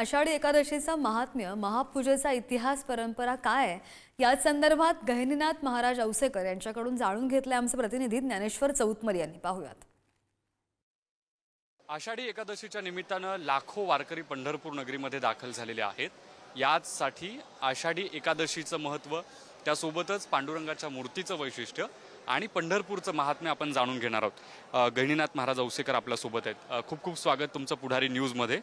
आषाढी एकादशीचा महात्म्य महापूजेचा इतिहास परंपरा काय आहे? याच संदर्भात गहिनीनाथ महाराज औसेकर यांच्याकडून जाणून घेतले आमचे प्रतिनिधी ज्ञानेश्वर चौतमर यांनी. पाहूयात. आषाढी एकादशीच्या निमित्तानं लाखो वारकरी पंढरपूर नगरीमध्ये दाखल झालेले आहेत. याचसाठी आषाढी एकादशीचं महत्त्व त्यासोबतच पांडुरंगाच्या मूर्तीचं वैशिष्ट्य आणि पंढरपूरचं महात्म्य आपण जाणून घेणार आहोत. गहिनीनाथ महाराज औसेकर आपल्यासोबत आहेत. खूप खूप स्वागत तुमचं पुढारी न्यूजमध्ये.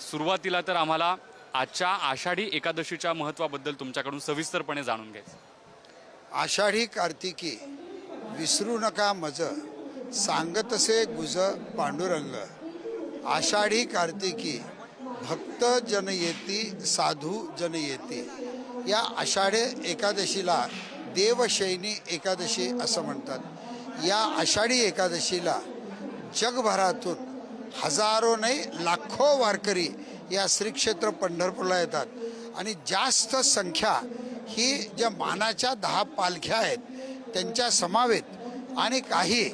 सुरुवातीला तर आम्हाला आजच्या आषाढी एकादशीच्या महत्त्वाबद्दल तुमच्याकडून सविस्तरपणे जाणून घ्यायचं. आषाढी कार्तिकी विसरू नका मज सांगतसे गुज पांडुरंग. आषाढी कार्तिकी भक्त जन येती साधू जन येती या आषाढी एकादशीला देवशैनी एकादशी असं म्हणतात. या आषाढी एकादशीला जगभरातून हजारो नाही लाखो वारकरी या श्रीक्षेत्र पंढरपूरला येतात. आणि जास्त संख्या ही ज्या मानाच्या दहा पालख्या आहेत त्यांच्या समावेत आणि काही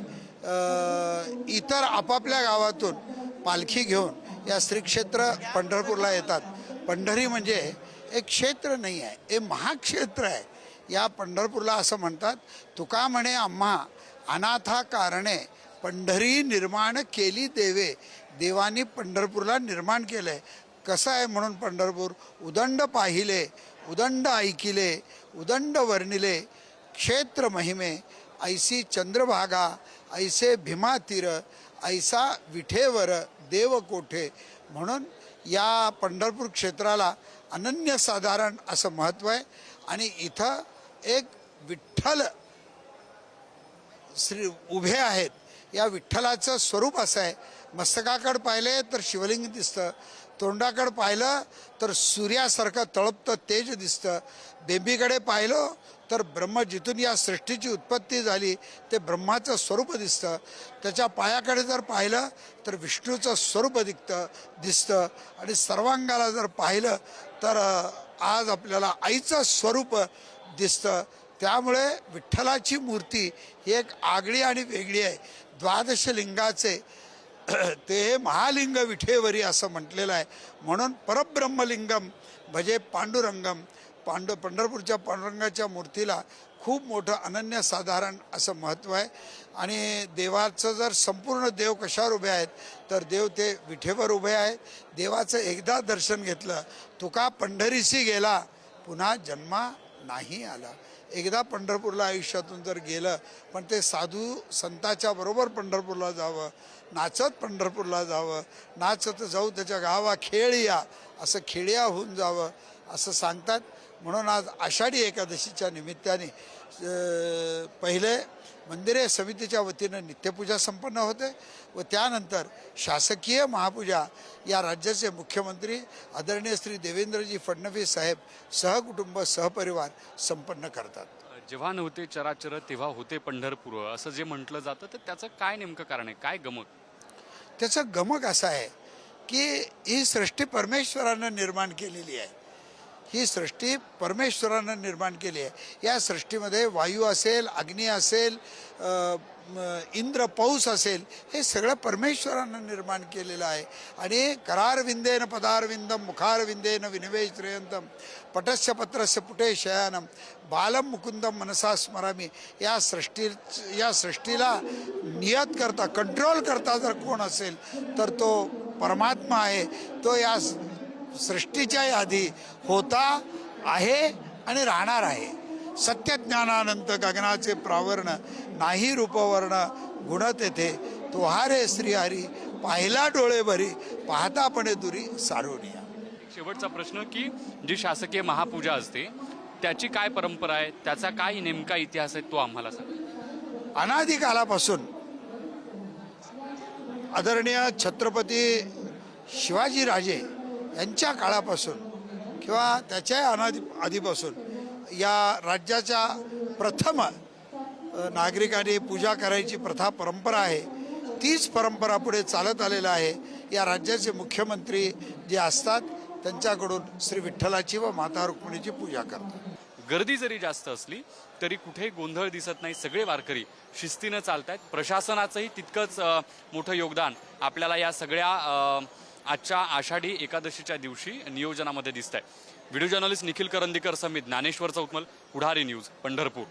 इतर आपापल्या गावातून पालखी घेऊन या श्रीक्षेत्र पंढरपूरला येतात. पंढरी म्हणजे एक क्षेत्र नाही आहे हे महाक्षेत्र आहे. या पंढरपूरला असं म्हणतात तुका म्हणे आम्हा अनाथा कारणे पंढरी निर्माण केली देवे. देवानी पंढरपूरला निर्माण केलं आहे कसं आहे म्हणून पंढरपूर? उदंड पाहिले उदंड ऐकिले उदंड वर्णिले क्षेत्र महिमे ऐसी चंद्रभागा ऐसे भीमातीर ऐसा विठेवर देव कोठे? म्हणून या पंढरपूर क्षेत्राला अनन्यसाधारण असं महत्त्व आहे. आणि इथं एक विठ्ठल श्री उभे आहेत. या विठ्ठलाचं स्वरूप असं आहे. मस्तकाकडं पाहिले तर शिवलिंग दिसतं. तोंडाकडं पाहिलं तर सूर्यासारखं तळपतं तेज दिसतं. बेंबीकडे पाहिलं तर ब्रह्म जिथून या सृष्टीची उत्पत्ती झाली ते ब्रह्माचं स्वरूप दिसतं. त्याच्या पायाकडे जर पाहिलं तर विष्णूचं स्वरूप दिखतं दिसतं. आणि सर्वांगाला जर पाहिलं तर आज आपल्याला आईचं स्वरूप दिसतं. त्यामुळे विठ्ठलाची मूर्ती ही एक आगळी आणि वेगळी आहे. द्वादश लिंगाचे ते महालिंग विठेवरी असं म्हटलेलं आहे. म्हणून परब्रह्मलिंगम भजे पांडुरंगम पांडु पंढरपूरच्या पांडुरंगाच्या मूर्तीला खूप मोठं अनन्यसाधारण असं महत्त्व आहे. आणि देवाचं जर संपूर्ण देव कशावर उभे आहेत तर देव ते विठेवर उभे आहेत देवाचं एकदा दर्शन घेतलं तुका पंढरीशी गेला पुन्हा जन्मा नाही आला. एकदा पंढरपूरला आयुष्यातून जर गेलं पण ते साधू संताच्या बरोबर पंढरपूरला जावं नाचत पंढरपूरला जावं नाचत जाऊ त्याच्या गावा खेळ या असं खेड्या होऊन जावं असं सांगतात. म्हणून आज आषाढी एकादशीच्या निमित्ताने पहिले मंदिरे समितीच्या वतीनं नित्यपूजा संपन्न होते व त्यानंतर शासकीय महापूजा या राज्याचे मुख्यमंत्री आदरणीय श्री देवेंद्रजी फडणवीस साहेब सहकुटुंब सहपरिवार संपन्न करतात. जेव्हा नव्हते चराचर तेव्हा होते पंढरपूर. असं जे म्हटलं जातं तर त्याचं काय नेमकं कारण आहे? काय गमक? त्याचं गमक असं आहे की ही सृष्टी परमेश्वरानं निर्माण केलेली आहे. ही सृष्टी परमेश्वरानं निर्माण केली आहे. या सृष्टीमध्ये वायू असेल अग्नी असेल इंद्र पाऊस असेल हे सगळं परमेश्वरानं निर्माण केलेलं आहे. आणि करारविंदेन पदारविंदम मुखारविंदेन विनवेश श्रेयंतम पटस्य पत्रस्य पुटे शयानम बालम मुकुंदम मनसा स्मरामी. या सृष्टी या सृष्टीला नियत करता कंट्रोल करता जर कोण असेल तर तो परमात्मा आहे. तो या सृष्टीच्या आधी होता आहे आणि राहणार आहे. सत्यज्ञानानंत गगनाचे प्रावरण नाही रूपवर्ण गुणत येथे तुहारे श्रीहरी पाहिला डोळे भरी पाहतापणे दुरी सारोनिया. शेवटचा प्रश्न की जी शासकीय महापूजा असते त्याची काय परंपरा आहे? त्याचा काय नेमका इतिहास आहे तो आम्हाला सांगा. अनादिकालापासून आदरणीय छत्रपती शिवाजी राजे यांच्या काळापासून किंवा त्याच्या अनादि आधीपासून या राज्याच्या प्रथम नागरिकांनी पूजा करायची प्रथा परंपरा आहे तीच परंपरा पुढे चालत आलेला आहे. या राज्याचे मुख्यमंत्री जे असतात त्यांच्याकडून श्री विठ्ठलाची व माता रुक्मिणीची पूजा करतात. गर्दी जरी जास्त असली तरी कुठेही गोंधळ दिसत नाही सगळे वारकरी शिस्तीनं चालत आहेत प्रशासनाचंही तितकंच मोठं योगदान आपल्याला या सगळ्या आजच्या आषाढी एकादशीच्या दिवशी नियोजनामध्ये दिसत आहे video journalist Nikhil Karandikar Samit Dnyaneshwar Chowkmal Pudhari news Pandharpur.